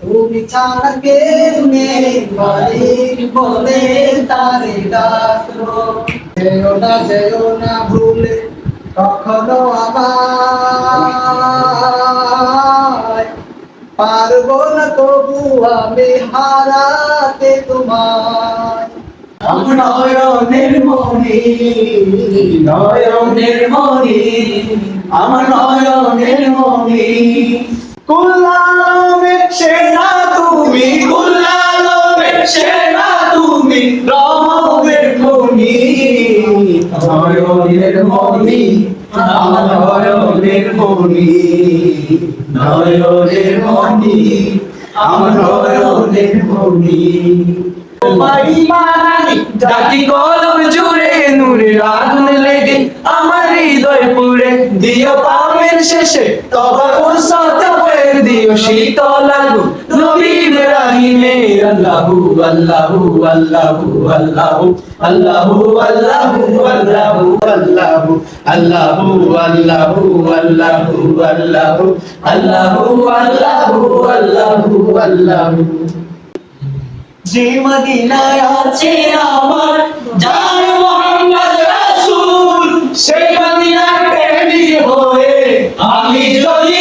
তুমি ছাড়া কেউ নেই মালিক বলে তারে ডাকো যেও না যেও না ভুলে কখনো আমায় পারব না তবু আমি হারাতে তোমায়। আমার নয়নের মনি নয়নের মনি আমার নয়নের মনি কুল্লামের তুমি রবের মনি নয়নের মনি নয়নের মনি নয়নের মনি আমার নয়নের মনি ডাকি কলম জুড়ে নূরের আগুন লেগে আমার হৃদয় দিও পামের শেষে তবার উৎসতের দিও শীতল আগুন নবী ইব্রাহিমের আল্লাহু আল্লাহু আল্লাহু আল্লাহু আল্লাহু আল্লাহু আল্লাহু আল্লাহু আল্লাহু আল্লাহু আল্লাহু আল্লাহু আল্লাহু আল্লাহু আল্লাহু আল্লাহু যে মদিনায় আছে আমার জান মোহাম্মদ রাসূল সেই মদিনার প্রেমী হয়ে আমি যদি